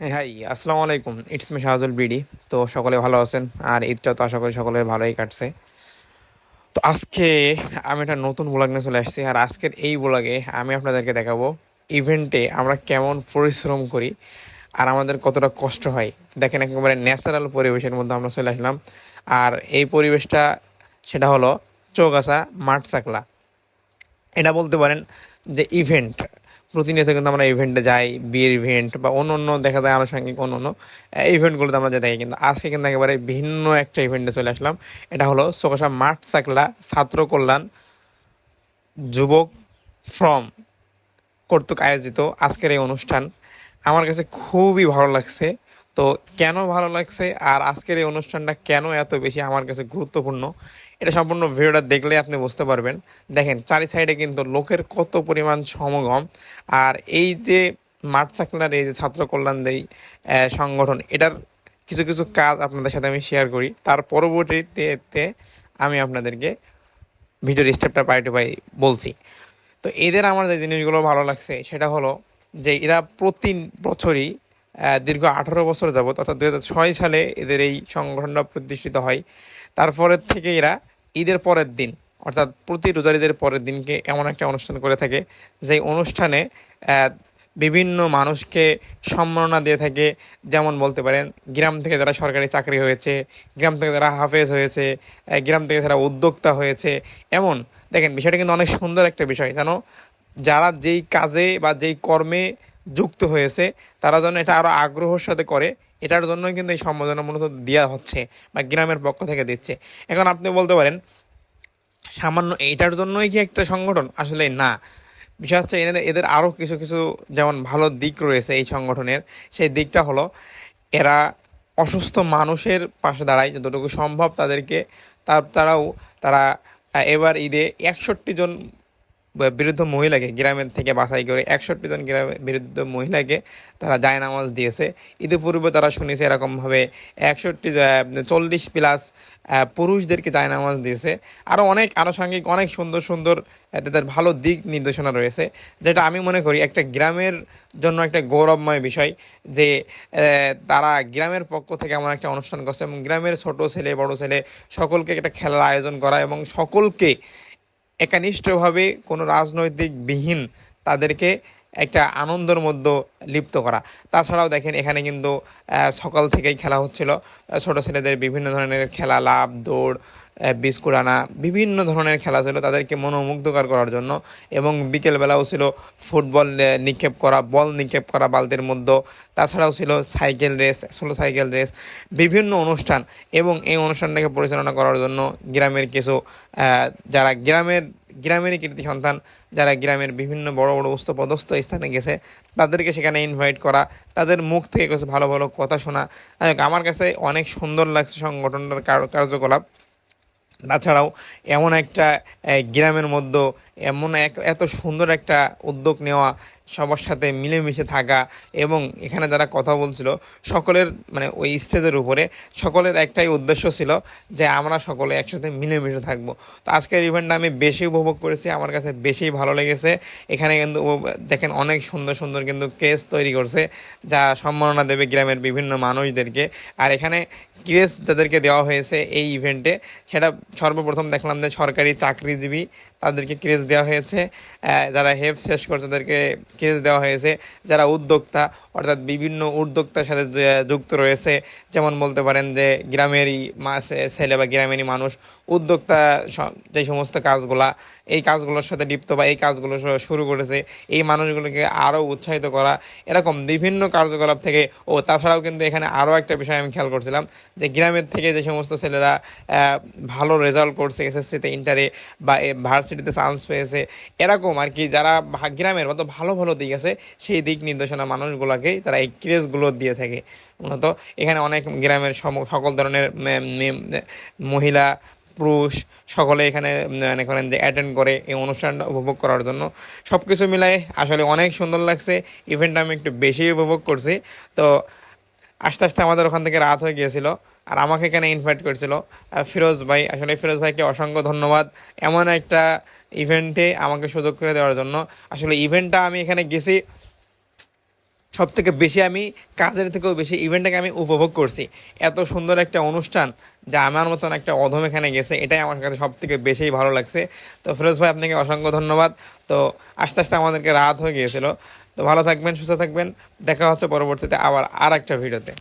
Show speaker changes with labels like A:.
A: High আসসালামু আলাইকুম। It's me শাহজুল BD তো সকলে ভালো আছেন? আর ঈদটা তো আশা করি সকলের ভালোই কাটছে। তো আজকে আমি একটা নতুন ব্লগ নিয়ে চলে আসছি। আর আজকের এই ব্লগে আমি আপনাদেরকে দেখাবো ইভেন্টে আমরা কেমন পরিশ্রম করি আর আমাদের কতটা কষ্ট হয়। দেখেন, একেবারে ন্যাচারাল পরিবেশের মধ্যে আমরা চলে আসলাম। আর এই পরিবেশটা, সেটা হলো চৌগাছা, মাঠ চাকলা। এটা বলতে পারেন যে ইভেন্ট প্রতিনিয়ত কিন্তু আমরা ইভেন্টে যাই, বিয়ের ইভেন্ট বা অন্য অন্য দেখা যায় আনুষঙ্গিক অন্য অন্য ইভেন্টগুলোতে আমরা যে দেখি কিন্তু আজকে কিন্তু একেবারে ভিন্ন একটা ইভেন্টে চলে আসলাম। এটা হলো সকসা মাঠ চাকলা ছাত্র কল্যাণ যুবক ফ্রম কর্তৃক আয়োজিত আজকের এই অনুষ্ঠান। আমার কাছে খুবই ভালো লাগছে। তো কেন ভালো লাগছে আর আজকের এই অনুষ্ঠানটা কেন এত বেশি আমার কাছে গুরুত্বপূর্ণ? এটা সম্পূর্ণ ভিডিওটা দেখলে আপনি বুঝতে পারবেন। দেখেন, চারি সাইডে কিন্তু লোকের কত পরিমাণ সমাগম। আর এই যে মাঠ চাকলার, এই যে ছাত্র কল্যাণ দেই সংগঠন, এটার কিছু কিছু কাজ আপনাদের সাথে আমি শেয়ার করি। তার পরবর্তীতে আমি আপনাদেরকে ভিডিওর স্টেপটা পাই টু পাই বলছি। তো এদের আমার যে জিনিসগুলো ভালো লাগছে, সেটা হলো যে এরা প্রতি বছরই দীর্ঘ আঠারো বছর যাবত অর্থাৎ ছয় সালে এদের এই সংগঠনটা প্রতিষ্ঠিত হয়। তারপরের থেকে এরা ঈদের পরের দিন, অর্থাৎ প্রতি রোজার ঈদের পরের দিনকে এমন একটা অনুষ্ঠান করে থাকে যে অনুষ্ঠানে বিভিন্ন মানুষকে সম্মাননা দিয়ে থাকে। যেমন বলতে পারেন, গ্রাম থেকে যারা সরকারি চাকরি হয়েছে, গ্রাম থেকে যারা হাফেজ হয়েছে গ্রাম থেকে যারা উদ্যোক্তা হয়েছে, এমন। দেখেন, বিষয়টা কিন্তু অনেক সুন্দর একটা বিষয়। কেন? যারা যেই কাজে বা যেই কর্মে যুক্ত হয়েছে, তারা যেন এটা আরও আগ্রহের সাথে করে, এটার জন্যই কিন্তু এই সম্বোধনা মূলত দেওয়া হচ্ছে বা গ্রামের পক্ষ থেকে দিচ্ছে। এখন আপনি বলতে পারেন, সামান্য এইটার জন্যই কি একটা সংগঠন? আসলে না। বিষয় হচ্ছে এদের এদের আরও কিছু কিছু যেমন ভালো দিক রয়েছে এই সংগঠনের, সেই দিকটা হলো এরা অসুস্থ মানুষের পাশে দাঁড়ায়, যতটুকু সম্ভব তাদেরকে, তার তারাও, তারা এবার ঈদে একষট্টি জন বিরুদ্ধ মহিলাকে গ্রামের থেকে বাছাই করে একষট্টি জন গ্রামের বিরুদ্ধ মহিলাকে তারা জায় নামাজ দিয়েছে। ইতিপূর্বে তারা শুনেছে এরকমভাবে একষট্টি চল্লিশ প্লাস পুরুষদেরকে জায় নামাজ দিয়েছে। আরও অনেক আনুষঙ্গিক, অনেক সুন্দর সুন্দর তাদের ভালো দিক নির্দেশনা রয়েছে। যেটা আমি মনে করি একটা গ্রামের জন্য একটা গৌরবময় বিষয় যে তারা গ্রামের পক্ষ থেকে এমন একটা অনুষ্ঠান করছে এবং গ্রামের ছোট ছেলে, বড় ছেলে সকলকে একটা খেলার আয়োজন করা এবং সকলকে একনিষ্ঠভাবে কোনো রাজনৈতিক বিহীন তাদেরকে একটা আনন্দের মধ্যে লিপ্ত করা। তাছাড়াও দেখেন এখানে কিন্তু সকাল থেকেই খেলা হচ্ছিল। ছোট ছেলেদের বিভিন্ন ধরনের খেলা লাভ দৌড় বিস্কুট আনা, বিভিন্ন ধরনের খেলা ছিল তাদেরকে মনোমুগ্ধকর করার জন্য। এবং বিকেলবেলাও ছিল ফুটবল নিক্ষেপ করা, বল নিক্ষেপ করা বালতির মধ্যে। তাছাড়াও ছিল cycle race, solo cycle race, বিভিন্ন অনুষ্ঠান। এবং এই অনুষ্ঠানটাকে পরিচালনা করার জন্য গ্রামের কিছু যারা গ্রামের গ্রামেরই কীর্তি সন্তান যারা গ্রামের বিভিন্ন বড় বড় উস্ত পদস্থ স্থানে গেছে, তাদেরকে সেখানে ইনভাইট করা, তাদের মুখ থেকে কিছু ভালো ভালো কথা শোনা। আমার কাছে অনেক সুন্দর লাগছে সংগঠনটার কার- কার্যকলাপ। তাছাড়াও এমন একটা গ্রামের মধ্য এমন এক, এত সুন্দর একটা উদ্যোগ নেওয়া সবার সাথে মিলেমিশে থাকা এবং এখানে যারা কথা বলছিল, সকলের মানে ওই স্টেজের উপরে সকলের একটাই উদ্দেশ্য ছিল যে আমরা সকলে একসাথে মিলেমিশে থাকব। তো আজকের ইভেন্টটা আমি বেশি উপভোগ করেছি, আমার কাছে বেশি ভালো লেগেছে। এখানে কিন্তু দেখেন অনেক সুন্দর সুন্দর কিন্তু ক্রেজ তৈরি করছে, যা সম্মাননা দেবে গ্রামের বিভিন্ন মানুষদেরকে। আর এখানে ক্রেজ যাদেরকে দেওয়া হয়েছে এই ইভেন্টে সেটা সর্বপ্রথম দেখলাম যে সরকারি চাকরিজীবী তাদেরকে ক্রেজ দেওয়া হয়েছে। যারা হেফ শেষ করছে তাদেরকে ক্রেজ দেওয়া হয়েছে, যারা উদ্যোক্তা, অর্থাৎ বিভিন্ন উদ্যোক্তার সাথে যুক্ত রয়েছে, যেমন বলতে পারেন যে গ্রামেরই মা- ছেলে বা গ্রামেরই মানুষ, উদ্যোক্তা যে সমস্ত কাজগুলা, এই কাজগুলোর সাথে লিপ্ত বা এই কাজগুলো শুরু করেছে, এই মানুষগুলোকে আরও উৎসাহিত করা, এরকম বিভিন্ন কার্যকলাপ থেকে, ও তাছাড়াও কিন্তু এখানে আরও একটা বিষয় আমি খেয়াল করছিলাম, যে গ্রামের থেকে যে সমস্ত ছেলেরা ভালো রেজাল্ট করছে এসএসসিতে ইন্টারে বা ভার্সিটিতে চান্স পেয়েছে, এরকম আর কি যারা গ্রামের মতো ভালো ভালো দিক আছে, সেই দিক নির্দেশনা মানুষগুলোকেই তারা এই ক্রেজগুলো দিয়ে থাকে। মূলত এখানে অনেক গ্রামের সকল ধরনের মহিলা, পুরুষ, সকলে এখানে মানে করেন যে অ্যাটেন্ড করে এই অনুষ্ঠানটা উপভোগ করার জন্য। সব কিছু মিলায় আসলে অনেক সুন্দর লাগছে। ইভেন্টটা আমি একটু বেশি উপভোগ করছি। তো আস্তে আস্তে আমাদের ওখান থেকে রাত হয়ে গিয়েছিল আর আমাকে এখানে ইনভাইট করেছিল। ফিরোজ ভাই, আসলে ফিরোজ ভাইকে অসংখ্য ধন্যবাদ এমন একটা ইভেন্টে আমাকে সুযোগ করে দেওয়ার জন্য। আসলে ইভেন্টটা আমি এখানে গেছি সব থেকে বেশি আমি কাজের থেকেও বেশি ইভেন্টটাকে আমি উপভোগ করছি। এত সুন্দর একটা অনুষ্ঠান যা আমার মতন একটা অধম এখানে গেছে, এটাই আমার কাছে সব থেকে বেশি ভালো লাগছে। তো ফিরোজ ভাই, আপনাকে অসংখ্য ধন্যবাদ। তো আস্তে আস্তে আমাদেরকে রাত হয়ে গিয়েছিল। তো ভালো থাকবেন, সুস্থ থাকবেন। দেখা হচ্ছে পরবর্তীতে আবার আর একটা ভিডিওতে।